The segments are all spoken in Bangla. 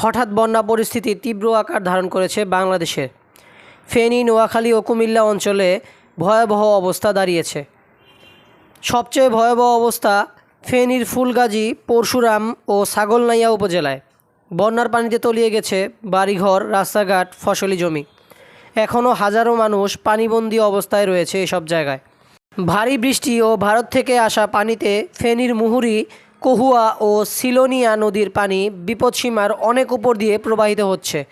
হঠাৎ বন্যা পরিস্থিতি তীব্র আকার ধারণ করেছে বাংলাদেশে ফেনী, নোয়াখালী ও কুমিল্লা অঞ্চলে ভয়াবহ অবস্থা দাঁড়িয়েছে। সবচেয়ে ভয়াবহ অবস্থা ফেনীর ফুলগাজী, পরশুরাম ও ছাগলনাইয়া উপজেলায়। বন্যার পানিতে তলিয়ে গেছে বাড়িঘর, রাস্তাঘাট, ফসলি জমি। এখনও হাজারো মানুষ পানিবন্দী অবস্থায় রয়েছে এসব জায়গায়। ভারী বৃষ্টি ও ভারত থেকে আসা পানিতে ফেনীর মুহুরী কহুয়া ও সিলোনিয়া নদীর পানি বিপদসীমার অনেক উপর দিয়ে প্রবাহিত হচ্ছে।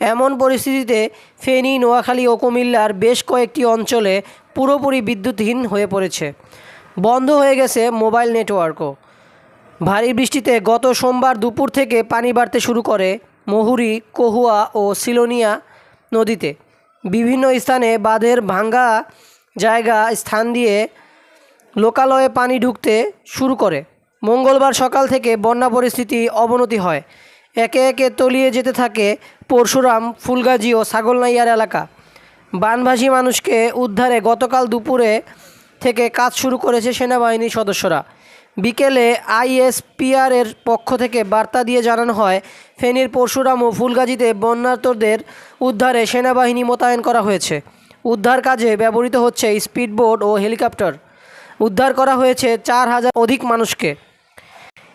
এমন পরিস্থিতিতে ফেনী, নোয়াখালী ও কুমিল্লার বেশ কয়েকটি অঞ্চলে পুরোপুরি বিদ্যুৎহীন হয়ে পড়েছে। বন্ধ হয়ে গেছে মোবাইল নেটওয়ার্কও। ভারী বৃষ্টিতে গত সোমবার দুপুর থেকে পানি বাড়তে শুরু করে মহুরি, কহুয়া ও সিলোনিয়া নদীতে। বিভিন্ন স্থানে বাঁধের ভাঙ্গা জায়গা স্থান দিয়ে লোকালয়ে পানি ঢুকতে শুরু করে। মঙ্গলবার সকাল থেকে বন্যা পরিস্থিতি অবনতি হয়। একে একে তলিয়ে যেতে থাকে পরশুরাম, ফুলগাজী ও ছাগলনাইয়ার এলাকা। বানভাসী মানুষকে উদ্ধারে গতকাল দুপুরে থেকে কাজ শুরু করেছে সেনাবাহিনীর সদস্যরা। বিকেলে আইএসপিআর এর পক্ষ থেকে বার্তা দিয়ে জানানো হয়, ফেনীর পরশুরাম ও ফুলগাজীতে বন্যার্তদের উদ্ধারে সেনাবাহিনী মোতায়েন করা হয়েছে। উদ্ধার কাজে ব্যবহৃত হচ্ছে স্পিডবোট ও হেলিকপ্টার। উদ্ধার করা হয়েছে চার হাজার অধিক মানুষকে।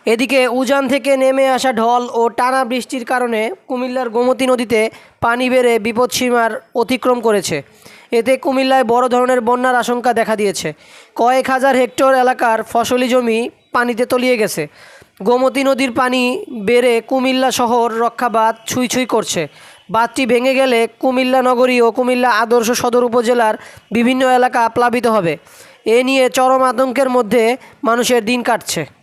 এদিকে উজান থেকে নেমে আসা ঢল ও টানা বৃষ্টির কারণে কুমিল্লার গোমতী নদীতে পানি বেড়ে বিপদসীমার অতিক্রম করেছে। এতে কুমিল্লায় বড় ধরনের বন্যার আশঙ্কা দেখা দিয়েছে। কয়েক হাজার হেক্টর এলাকার ফসলি জমি পানিতে তলিয়ে গেছে। গোমতী নদীর পানি বেড়ে কুমিল্লা শহর রক্ষাবাদ ছুঁই ছুঁই করছে। বাঁধটি ভেঙে গেলে কুমিল্লা নগরী ও কুমিল্লা আদর্শ সদর উপজেলার বিভিন্ন এলাকা প্লাবিত হবে। এ নিয়ে চরম আতঙ্কের মধ্যে মানুষের দিন কাটছে।